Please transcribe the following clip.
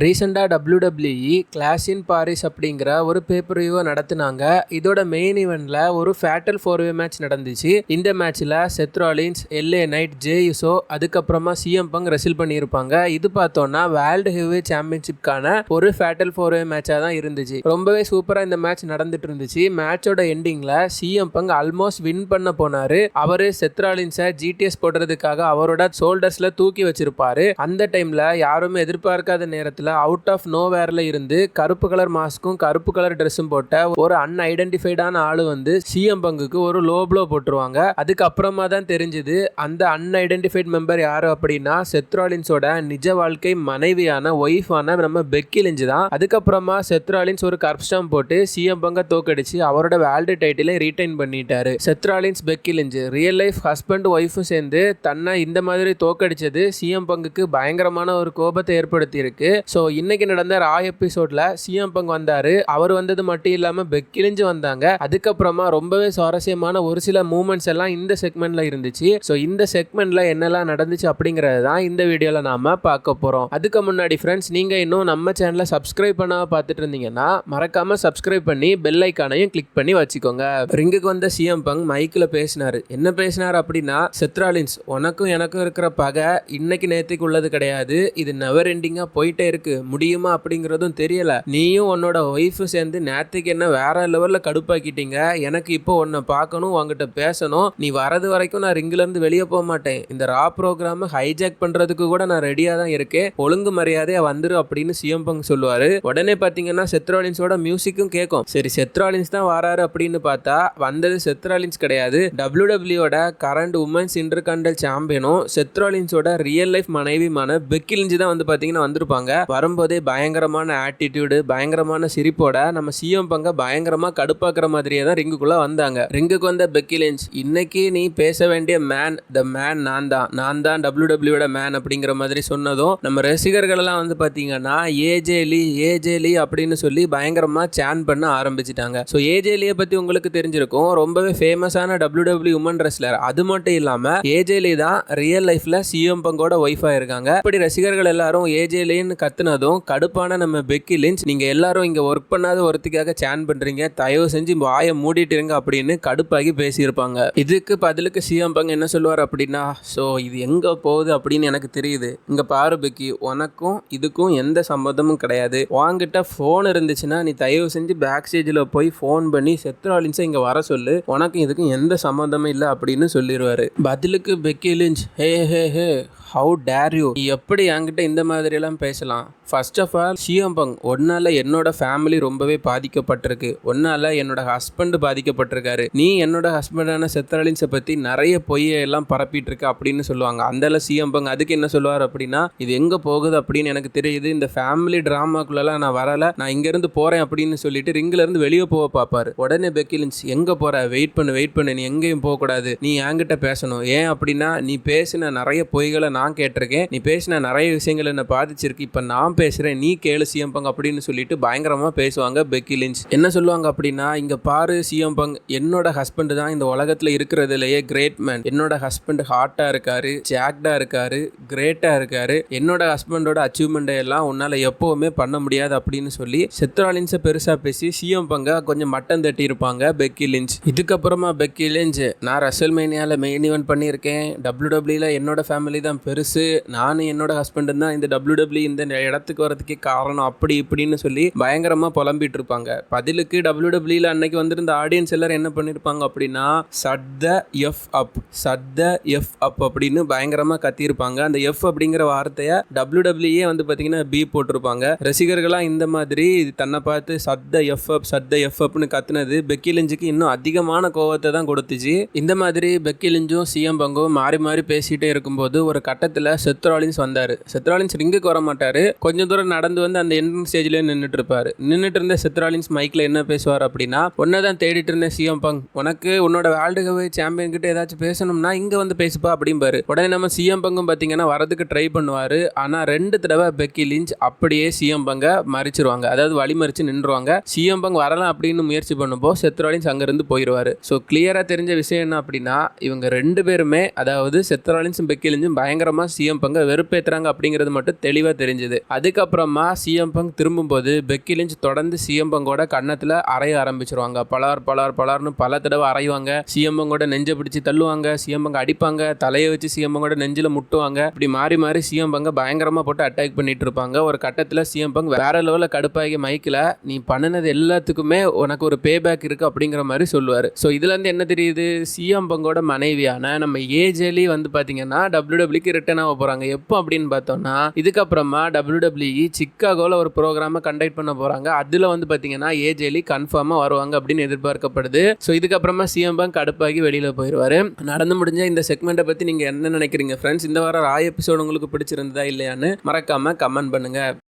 ரீசெண்டாக WWE class இன் Paris அப்படிங்கிற ஒரு பேப்பர் வியூவை நடத்துனாங்க. இதோட மெயின் ஈவெண்ட்ல ஒரு ஃபேட்டல் ஃபோர்வே மேட்ச் நடந்துச்சு. இந்த மேட்ச்ல செத்ராலின்ஸ் எல்ஏ நைட் ஜேயுசோ அதுக்கப்புறமா சிஎம் பங் ரெசில் பண்ணியிருப்பாங்க. இது பார்த்தோம்னா வேர்ல்டு ஹெவி சாம்பியன்ஷிப்கான ஒரு ஃபேட்டல் ஃபோர்வே மேட்சாக தான் இருந்துச்சு. ரொம்பவே சூப்பராக இந்த மேட்ச் நடந்துட்டு இருந்துச்சு. மேட்சோட எண்டிங்ல சிஎம் பங் ஆல்மோஸ்ட் வின் பண்ண போனாரு. அவரு செத்ராலின்ஸை ஜிடிஎஸ் போடுறதுக்காக அவரோட ஷோல்டர்ஸ்ல தூக்கி வச்சிருப்பாரு. அந்த டைம்ல யாருமே எதிர்பார்க்காத நேரத்தில் அவுட் ஆஃப் நோ இருந்து கருப்பு கலர் மாஸ்க்கும் கருப்பு கலர் ட்ரெஸ்ஸும் போட்ட ஒரு அன்ஐடென்டிஃபைடான ஆளு வந்து சிஎம் பங்குக்கு ஒரு லோப்ளோ போட்டுருவாங்க. அதுக்கப்புறமா தான் தெரிஞ்சுது அந்த அன்ஐடென்டிஃபைட் மெம்பர் யார் அப்படின்னா செத்ராலின்ஸோட நிஜ வாழ்க்கை மனைவியான ஒய்ஃபான நம்ம பெக்கி லிஞ்சு தான். அதுக்கப்புறமா செத்ராலின்ஸ் ஒரு கர்ப்ஸ்டாம் போட்டு சிஎம் பங்கை தோக்கடிச்சு அவரோட வேல்டு டைட்டிலை ரீடைன் பண்ணிட்டாரு. Seth Rollins Becky Lynch real life husband ஒய்ஃபும் சேர்ந்து தன்னை இந்த மாதிரி தோக்கடிச்சது சிஎம் பங்குக்கு பயங்கரமான ஒரு கோபத்தை ஏற்படுத்தி இருக்கு ஸோ இன்னைக்கு நடந்த ரா எபிசோட்ல சிஎம் பங்க் வந்தார். அவர் வந்தது மட்டும் இல்லாமல் பெக்கிழிஞ்சு வந்தாங்க. அதுக்கப்புறமா ரொம்பவே சுவாரஸ்யமான ஒரு சில மூமெண்ட்ஸ் எல்லாம் இந்த செக்மெண்ட்ல இருந்துச்சு. ஸோ இந்த செக்மெண்ட்ல என்னெல்லாம் நடந்துச்சு அப்படிங்கிறது தான் இந்த வீடியோவில் நாம பார்க்க போகிறோம் அதுக்கு முன்னாடி ஃப்ரெண்ட்ஸ் நீங்கள் இன்னும் நம்ம சேனலை சப்ஸ்கிரைப் பண்ணாமல் பார்த்துட்டு இருந்தீங்கன்னா மறக்காம சப்ஸ்கிரைப் பண்ணி பெல் ஐக்கானையும் கிளிக் பண்ணி வச்சுக்கோங்க. ரிங்குக்கு வந்த சிஎம் பங்க் மைக்கில் பேசினாரு. என்ன பேசினார் அப்படின்னா செத்ராலின்ஸ் உனக்கும் எனக்கும் இருக்கிற பகை இன்னைக்கு நேற்றுக்கு உள்ளது கிடையாது. இது நெவர் எண்டிங்காக போயிட்டே இருக்கு. முடியுமா அப்படிங்கிறதும் தெரியல. நீயும் உன்னோட ஒய்ஃபும் சேர்ந்து நேத்துக்கு என்ன வேற லெவல்ல கடுப்பாக்கிட்டீங்க? எனக்கு இப்போ உன்னை பார்க்கணும் உங்ககிட்ட பேசணும். நீ வரது வரைக்கும் நான் ரிங்ல இருந்து வெளியே போக மாட்டேன். இந்த ரா ப்ரோக்ராம் ஹைஜாக் பண்றதுக்கு கூட நான் ரெடியா தான் இருக்கேன். ஒழுங்கு மரியாதையா வந்துரு அப்படின்னு சிஎம் பங்க் சொல்லுவாரு. உடனே பாத்தீங்கன்னா செத்ராலின்ஸோட மியூசிக்கும் கேட்கும் சரி செத்ராலின்ஸ் தான் வராரு அப்படின்னு பார்த்தா வந்தது செத்ராலின்ஸ் கிடையாது. டபிள்யூடபிள்யூட கரண்ட் உமன்ஸ் இன்டர்கண்டல் சாம்பியனும் செத்ராலின்ஸோட ரியல் லைஃப் மனைவிமான பெக்கிலிஞ்சு தான் வந்து பாத்தீங்கன்னா வந்திருப்பாங்க. வரும்போதே பயங்கரமான ஆட்டிடியூடு பயங்கரமான சிரிப்போட நம்ம சிஎம் பங்க பயங்கரமா கடுப்பாக்குற மாதிரியே தான் ரிங்குக்குள்ள வந்தாங்க. ரிங்குக்கு வந்த பெக்கிலிஞ்ச் இன்னைக்கு நீ பேச வேண்டிய மேன் த மேன் நான் தான். நான் தான் டபிள்யூ டபிள்யூட மேன் அப்படிங்கிற மாதிரி சொன்னதும் நம்ம ரசிகர்கள் எல்லாம் வந்து பாத்தீங்கன்னா ஏஜேலி ஏஜேலி அப்படின்னு சொல்லி பயங்கரமா சேன் பண்ண ஆரம்பிச்சிட்டாங்க. ஸோ ஏஜேலியை பத்தி உங்களுக்கு தெரிஞ்சிருக்கும் ரொம்பவே ஃபேமஸான டபிள்யூ டபிள்யூ உமன் ரெஸ்லர் அது மட்டும் இல்லாம ஏஜேலி தான் ரியல் லைஃப்ல சிஎம் பங்கோட ஒய்ஃபா இருக்காங்க. இப்படி ரசிகர்கள் எல்லாரும் ஏஜேலின்னு நிறுத்தினதும் கடுப்பான நம்ம பெக்கி லிஞ்ச் நீங்கள் எல்லாரும் இங்கே ஒர்க் பண்ணாத ஒருத்துக்காக சேன் பண்ணுறீங்க தயவு செஞ்சு வாயை மூடிட்டு இருங்க அப்படின்னு கடுப்பாகி பேசியிருப்பாங்க. இதுக்கு பதிலுக்கு சிஎம் பங்க என்ன சொல்லுவார் அப்படின்னா ஸோ இது எங்கே போகுது அப்படின்னு எனக்கு தெரியுது. இங்கே பாரு பெக்கி உனக்கும் இதுக்கும் எந்த சம்மந்தமும் கிடையாது. வாங்கிட்ட ஃபோன் இருந்துச்சுன்னா நீ தயவு செஞ்சு பேக் ஸ்டேஜில் போய் ஃபோன் பண்ணி செத்ராலின்ஸை இங்கே வர சொல்லு. உனக்கும் இதுக்கும் எந்த சம்மந்தமும் இல்லை அப்படின்னு சொல்லிடுவாரு பதிலுக்கு Becky Lynch hey hey hey how dare you எப்படி என்கிட்ட இந்த மாதிரி எல்லாம் பேசலாம்? First of all CM Punk Punk ஒன்னால என்னோட ஃபேமிலி ரொம்பவே பாதிக்கப்பட்டிருக்கு. ஒன்னால என்னோட ஹஸ்பண்ட் பாதிக்கப்பட்டிருக்காரு. நீ என்னோட ஹஸ்பண்டான செத்தரலின்ஸை பற்றி நிறைய பொய்யை எல்லாம் பரப்பிட்டு இருக்க அப்படின்னு சொல்லுவாங்க. அந்த சிஎம்பங் அதுக்கு என்ன சொல்லுவார் அப்படின்னா இது எங்கே போகுது? அப்படின்னு எனக்கு தெரியுது. இந்த ஃபேமிலி ட்ராமாக்குள்ளலாம் நான் வரல. நான் இங்கேருந்து போகிறேன் அப்படின்னு சொல்லிட்டு ரிங்ல இருந்து வெளியே போக பார்ப்பாரு உடனே பெக்கிலின்ஸ் எங்கே போற? வெயிட் பண்ணு வெயிட் பண்ணு. நீ எங்கேயும் போகக்கூடாது. நீ என்கிட்ட பேசணும். ஏன் அப்படின்னா நீ பேசின நிறைய பொய்களை நான் கேட்டிருக்கேன். நீ பேசின நிறைய விஷயங்கள் என்ன பாதிச்சிருக்கு. இப்போ நான் நான் பேசுகிறேன் நீ கேளு சிஎம் பங் அப்படின்னு சொல்லிட்டு பயங்கரமாக பேசுவாங்க. பெக்கி லிஞ்ச் என்ன சொல்லுவாங்க அப்படின்னா இங்கே பாரு சிஎம் பங் என்னோட ஹஸ்பண்ட் தான் இந்த உலகத்தில் இருக்கிறதுலையே கிரேட் மேன் என்னோட ஹஸ்பண்ட் ஹாட்டாக இருக்காரு ஜாக்டாக இருக்காரு கிரேட்டாக இருக்காரு. என்னோட ஹஸ்பண்டோட அச்சீவ்மெண்ட்டை எல்லாம் உன்னால் எப்போவுமே பண்ண முடியாது அப்படின்னு சொல்லி செத்ராலின்ஸை பெருசாக பேசி சிஎம் பங்க கொஞ்சம் மட்டம் தட்டி இருப்பாங்க பெக்கி லிஞ்ச் இதுக்கப்புறமா பெக்கி லிஞ்ச் நான் ரசல் மேனியாவில் மெயின் ஈவெண்ட் பண்ணியிருக்கேன் டபிள்யூ டபிள்யூல என்னோட ஃபேமிலி தான் பெருசு. நானும் என்னோட ஹஸ்பண்டும் தான் இந்த டபிள்யூ டபிள்யூ இந்த இடத்துக்கு வரதுக்கே காரணம் அப்படி இப்படின்னு சொல்லி பயங்கரமாக புலம்பிட்டு இருப்பாங்க பதிலுக்கு டபிள்யூ டபிள்யூல அன்னைக்கு வந்திருந்த ஆடியன்ஸ் எல்லாரும் என்ன பண்ணியிருப்பாங்க அப்படின்னா சத்த எஃப் அப் சத்த எஃப் அப் அப்படின்னு பயங்கரமாக கத்தியிருப்பாங்க. அந்த எஃப் அப்படிங்கிற வார்த்தையை டபிள்யூ டபிள்யூஏ வந்து பார்த்தீங்கன்னா பி போட்டிருப்பாங்க. ரசிகர்களாக இந்த மாதிரி தன்னை பார்த்து சத்த எஃப் அப் சத்த எஃப் அப்னு கத்துனது பெக்கி லிஞ்சுக்கு இன்னும் அதிகமான கோவத்தை தான் கொடுத்துச்சு. இந்த மாதிரி பெக்கி லிஞ்சும் சிஎம் பங்கும் மாறி மாறி பேசிகிட்டே இருக்கும்போது ஒரு கட்டத்தில் செத்ராலின்ஸ் வந்தார். செத்ராலின்ஸ் ரிங்குக்கு வர மாட்டார் கொஞ்சம் தூரம் நடந்து வந்து அந்த என்ட்ரன்ஸ் ஸ்டேஜ்லேயே நின்றுட்டு இருப்பார் நின்றுட்டு இருந்த செத்ராலின்ஸ் மைக்கில் என்ன பேசுவார் அப்படின்னா ஒன்றை தான் தேடிட்டு இருந்தேன் சிஎம் பங். உனக்கு உன்னோட வேர்ல்டு கப் சாம்பியன் கிட்ட ஏதாச்சும் பேசணும்னா இங்கே வந்து பேசுப்பா அப்படிம்பாரு. உடனே நம்ம சிஎம் பங்கும் பார்த்தீங்கன்னா வரதுக்கு ட்ரை பண்ணுவார். ஆனால் ரெண்டு தடவை பெக்கி லிஞ்ச் அப்படியே சிஎம் பங்க மறிச்சிருவாங்க. அதாவது வழி மறிச்சு நின்றுவாங்க சிஎம் பங் வரலாம் அப்படின்னு முயற்சி பண்ணும்போது செத்ராலின்ஸ் அங்கேருந்து போயிடுவார் ஸோ கிளியராக தெரிஞ்ச விஷயம் என்ன அப்படின்னா இவங்க ரெண்டு பேருமே அதாவது செத்ராலின்ஸும் பெக்கி லிஞ்சும் பயங்கரமாக சிஎம் பங்க வெறுப்பேற்றுறாங்க அப்படிங்கிறது மட்டும் தெளிவாக தெரிஞ்சது. அதுக்கப்புறமா சிஎம் பங்க் திரும்பும்போது பெக்கி லிஞ்ச் தொடர்ந்து சிஎம் பங்கோட கன்னத்தில் அரைய ஆரம்பிச்சிருவாங்க. பலார் பலார் பலார்னு பல தடவை அரைவாங்க சிஎம் பங்கோட நெஞ்சை பிடிச்சி தள்ளுவாங்க. சிஎம் பங்க அடிப்பாங்க. தலையை வச்சு சிஎம் பங்கோட நெஞ்சில் முட்டுவாங்க. இப்படி மாறி மாறி சிஎம் பங்க பயங்கரமாக போட்டு அட்டாக் பண்ணிட்டு இருப்பாங்க. ஒரு கட்டத்தில் சிஎம் பங்க் வேற லெவலில் கடுப்பாகி மைக்கில் நீ பண்ணினது எல்லாத்துக்குமே உனக்கு ஒரு பே பேக் இருக்குது அப்படிங்கிற மாதிரி சொல்லுவார். ஸோ இதுலேருந்து என்ன தெரியுது? சிஎம் பங்கோட மனைவியான நம்ம ஏஜேலி வந்து பார்த்தீங்கன்னா டபிள்யூ டபிள்யூக்கு ரிட்டர்ன் ஆக போகிறாங்க எப்போ அப்படின்னு பார்த்தோம்னா இதுக்கப்புறமா டபிள்யூ டபிள்யூடபிள்யூஇ சிக்காகோவில் ஒரு ப்ரோக்ராமை கண்டக்ட் பண்ண போகிறாங்க அதில் வந்து பார்த்தீங்கன்னா ஏஜேலி கன்ஃபார்மாக வருவாங்க அப்படின்னு எதிர்பார்க்கப்படுது. ஸோ இதுக்கப்புறமா சிஎம் பங்க் கடுப்பாகி வெளியில் போயிடுவார் நடந்து முடிஞ்ச இந்த செக்மெண்ட்டை பற்றி நீங்கள் என்ன நினைக்கிறீங்க ஃப்ரெண்ட்ஸ் இந்த வாரம் ராய் எபிசோடு உங்களுக்கு பிடிச்சிருந்ததா இல்லையான்னு மறக்காமல் கமெண்ட் பண்ணுங்க.